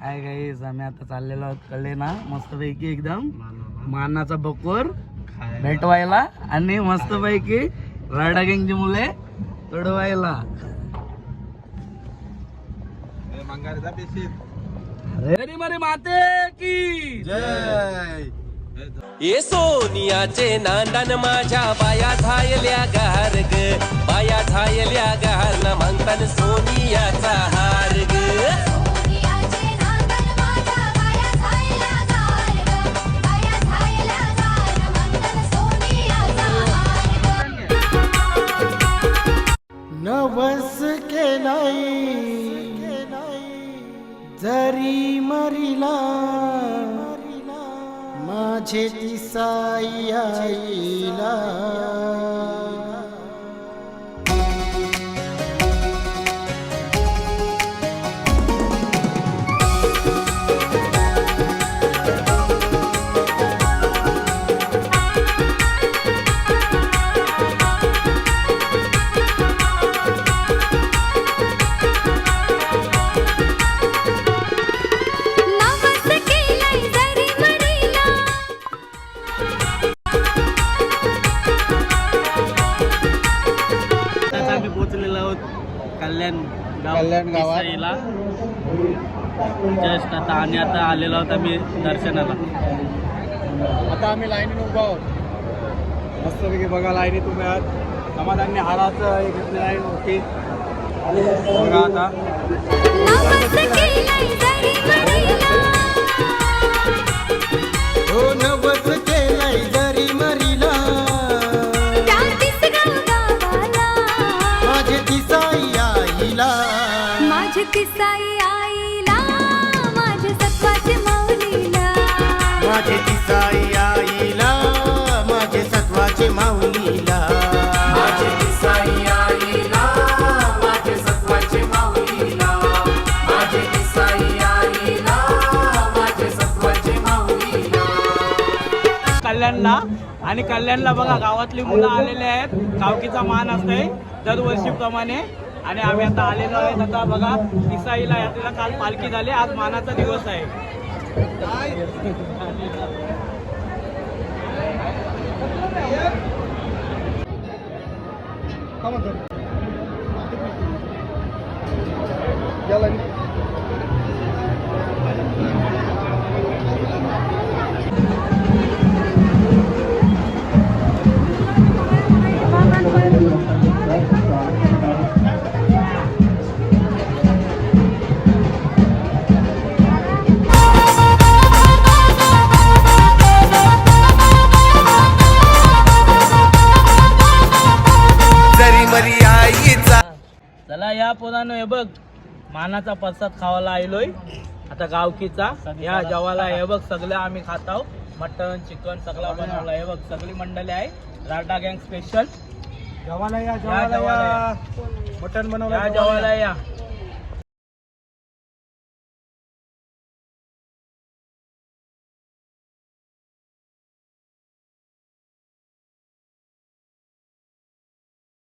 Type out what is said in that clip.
काय गाईस आम्ही आता चाललेलो आहोत कळले ना मस्तपैकी एकदम. मानाचा बकोर भेटवायला आणि मस्तपैकी राडा गँगची मुले तोडवायला. अरे मरे माते की ये सोनियाचे नांदन माझ्या बाया झायल्या गार ग बाया झायल्या गार न म्हणतान सोनियाचा नाही. जरी मरिला माझे ती साई आईला. आम्ही पोहोचलेलो आहोत कल्याण गाव कल्याण गावात. पिसाईला. जस्ट आता आणि आता आलेलो आहोत आम्ही दर्शनाला. आता आम्ही लाईनीत उभा आहोत. मस्तपैकी बघा लाईनीत उभे आहात. समाधानी हाराचं एक घेतलेलं आहे ओके. बघा आता. माऊलीला. कल्याणला आणि कल्याणला बघा गावातली मुलं आलेले आहेत. गावकीचा मान असते दरवर्षीप्रमाणे. आणि आम्ही आता आलेलो आहेत. आता बघा इसाईला यात्रेला काल पालखी झाली. आज मानाचा दिवस आहे. जरी चला या पोरानं हे बघ. मानाचा प्रसाद खावायला आलोय. आता गावकीचा. या जेवायला हे बघ सगळं आम्ही खाताव मटन चिकन सगळं बनवलं. हे बघ सगळी मंडळी आहे. राटा गँग स्पेशल जेवायला या जेवायला या. मटण या जेवायला या.